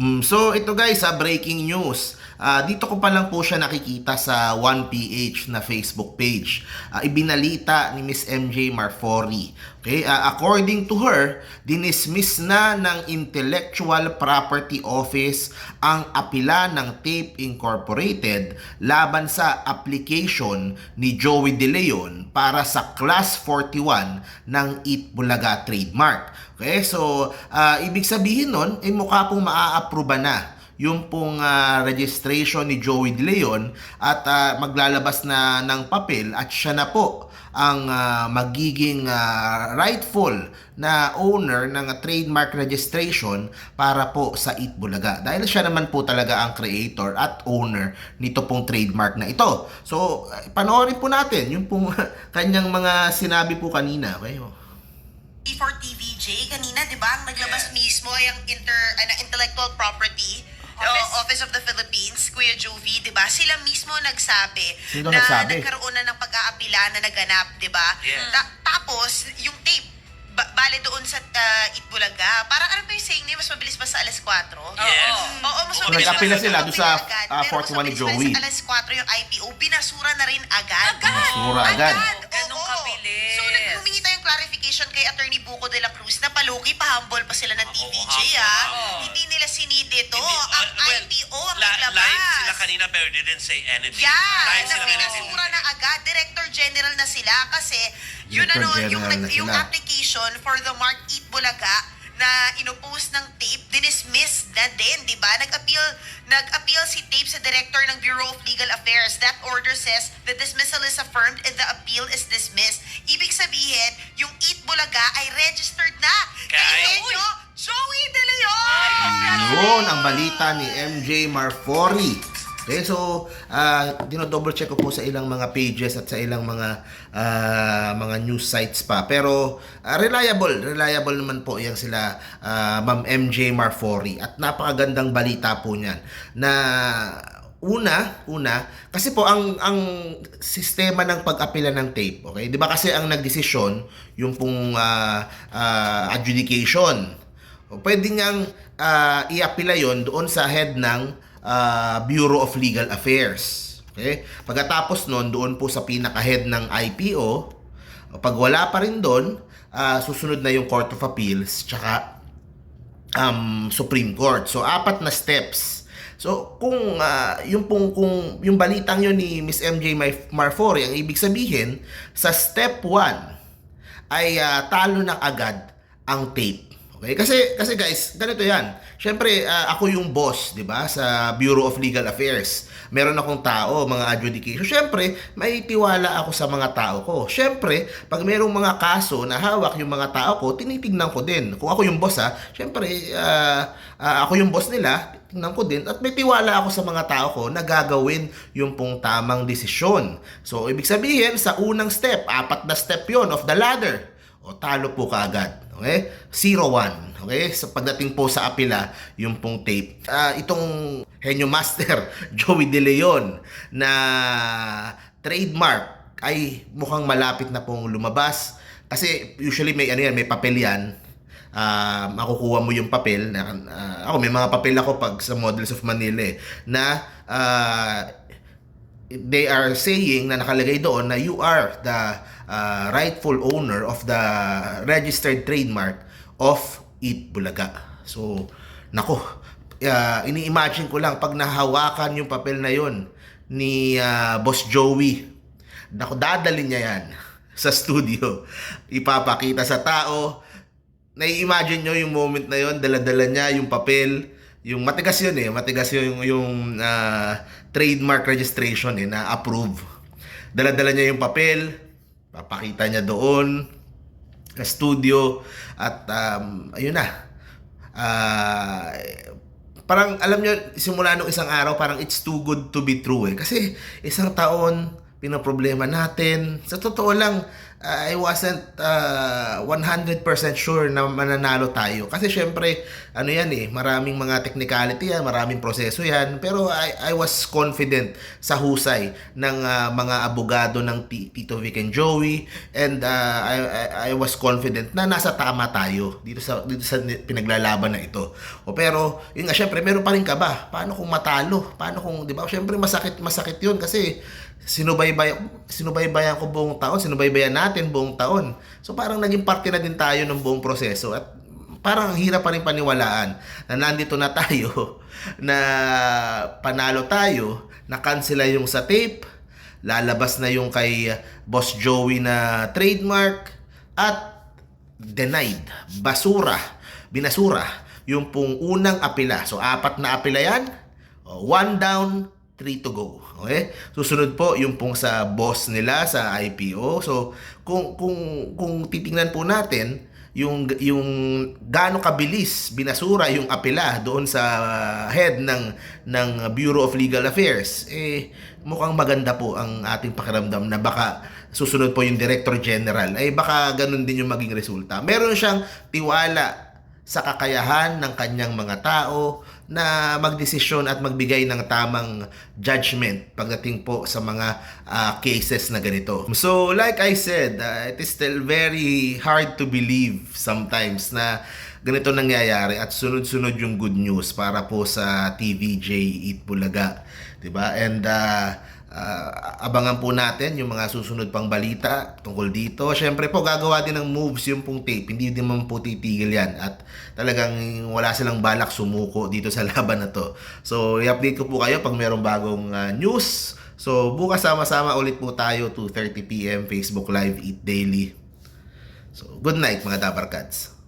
Mm, so ito guys, ah, breaking news. Ah, dito ko pa lang po siya nakikita sa 1PH na Facebook page. Ah, ibinalita ni Miss MJ Marfori. Okay, ah, according to her, dinismiss na ng Intellectual Property Office ang apila ng Tape Incorporated laban sa application ni Joey De Leon para sa Class 41 ng Eat Bulaga trademark. Okay, so ah, ibig sabihin nun, eh, mukha pong maa-approve na yung pong ah, registration ni Joey De Leon at ah, maglalabas na ng papel at siya na po ang ah, magiging ah, rightful na owner ng trademark registration para po sa Eat Bulaga. Dahil siya naman po talaga ang creator at owner nito pong trademark na ito. So, ah, panoorin po natin yung pong kanyang mga sinabi po kanina. Okay? TVJ kanina, 'di ba? Ang naglabas mismo ay ang inter ano, intellectual property Office. o Office of the Philippines, Kuya Jovi, 'di ba? Sila mismo nagsabi Sino na nagsabi? nagkaroon na ng pag-aapila na naganap, 'di ba? Yeah. Ta- tapos yung tape ba- bale doon sa uh, Itbulaga. Parang ano pa yung saying niya? Mas mabilis ba sa alas 4? Yes. Oo, mas So, mabilis. nag-apila mas sila doon sa, agad. ah, Pero mas 41 ni mabilis pa Joey. Sa alas 4 yung IPO, binasura na rin agad. Basura agad. Ganun oo. kabilis. So, nag- humingi tayong clarification kay Attorney Buko de la Cruz na paluki, pa-humble pa sila ng TVJ, ah. oo. Hindi nila sinidito. Hindi, Ang uh, well, IPO ang la- naglabas. Live sila kanina pero they didn't say anything. Yeah, Live na sila didn't- na agad. Director General na sila kasi yun Director ano, yung, na yung sila. application for the Mark Eat Bulaga na inopose ng tape, dinismiss na din, di ba? Nag-appeal, nag-appeal si tape sa director ng Bureau of Legal Affairs. That order says the dismissal is affirmed and the appeal is dismissed. Ibig sabihin, yung Eat Bulaga ay registered na kay Kay- Henyo Joey De Yun ang balita ni MJ Marfori. Okay, so uh, dino-double check ko po sa ilang mga pages at sa ilang mga ah, mga news sites pa. Pero ah, reliable, reliable naman po yan sila ah, Ma'am MJ Marfori at napakagandang balita po niyan na una, una kasi po ang ang sistema ng pag-apila ng tape, okay? 'Di ba kasi ang nagdesisyon yung pong ah, ah, adjudication pwede niyang ah, i-apila yon doon sa head ng ah, Bureau of Legal Affairs. Okay? Pagkatapos noon, doon po sa pinaka-head ng IPO, pag wala pa rin doon, ah, susunod na yung Court of Appeals, tsaka um, Supreme Court. So, apat na steps. So, kung ah, yung pong kung yung balitang yun ni Miss MJ Mar- Marfori, ang ibig sabihin, sa step 1 ay ah, talo na agad ang tape. Okay? Kasi kasi guys, ganito 'yan. Syempre, ah, ako yung boss, 'di ba, sa Bureau of Legal Affairs. Meron akong tao, mga adjudication. Syempre, may tiwala ako sa mga tao ko. Syempre, pag merong mga kaso na hawak yung mga tao ko, tinitingnan ko din. Kung ako yung boss ha, syempre, ah, ah, ako yung boss nila, tingnan ko din at may tiwala ako sa mga tao ko na gagawin yung pong tamang desisyon. So, ibig sabihin, sa unang step, apat na step yon of the ladder, o talo po kaagad. Okay? 0-1. Okay? Sa pagdating po sa apila, yung pong tape. Ah, itong Henyo Master, Joey De Leon, na trademark ay mukhang malapit na pong lumabas. Kasi usually may ano yan, may papel yan. Ah, makukuha mo yung papel na ah, ako may mga papel ako pag sa Models of Manila eh, na ah, they are saying na nakalagay doon na you are the uh, rightful owner of the registered trademark of Eat Bulaga. So, nako, uh, ini-imagine ko lang pag nahawakan yung papel na yon ni uh, Boss Joey, nako, dadalhin niya yan sa studio. Ipapakita sa tao. Nai-imagine nyo yung moment na yon dala-dala niya yung papel, yung matigas yun eh, matigas yung, yung ah, trademark registration eh, na approve. Dala-dala niya yung papel, papakita niya doon, sa studio, at um, ayun na. Ah, parang alam niyo simula nung isang araw parang it's too good to be true eh kasi isang taon pinoproblema natin sa totoo lang I wasn't uh, 100% sure na mananalo tayo. Kasi syempre, ano yan eh, maraming mga technicality yan, maraming proseso yan. Pero I, I was confident sa husay ng uh, mga abogado ng Tito Vic and Joey. And uh, I, I, I was confident na nasa tama tayo dito sa, dito sa pinaglalaban na ito. O pero, yun nga, syempre, meron pa rin kaba. Paano kung matalo? Paano kung, di ba? Syempre, masakit, masakit yun kasi sinubaybay sinubaybayan ko buong taon, sinubaybayan natin buong taon. So parang naging parte na din tayo ng buong proseso at parang ang hirap pa rin paniwalaan na nandito na tayo na panalo tayo, na yung sa tape, lalabas na yung kay Boss Joey na trademark at denied, basura, binasura yung pong unang apila. So apat na apila yan, Oh, one down, three to go. Okay? Susunod po yung pong sa boss nila sa IPO. So kung kung kung titingnan po natin yung yung gaano kabilis binasura yung apela doon sa head ng ng Bureau of Legal Affairs eh mukhang maganda po ang ating pakiramdam na baka susunod po yung Director General ay baka ganun din yung maging resulta. Meron siyang tiwala sa kakayahan ng kanyang mga tao na magdesisyon at magbigay ng tamang judgment pagdating po sa mga ah, cases na ganito. So like I said, ah, it is still very hard to believe sometimes na ganito nangyayari at sunod-sunod yung good news para po sa TVJ Eat Bulaga, 'di ba? And ah, ah, abangan po natin yung mga susunod pang balita tungkol dito. Siyempre po, gagawa din ng moves yung pong tape. Hindi din man po titigil yan. At talagang wala silang balak sumuko dito sa laban na to. So, i-update ko po kayo pag merong bagong ah, news. So, bukas sama-sama ulit po tayo 2.30pm Facebook Live Eat Daily. So, good night mga Dabarkads.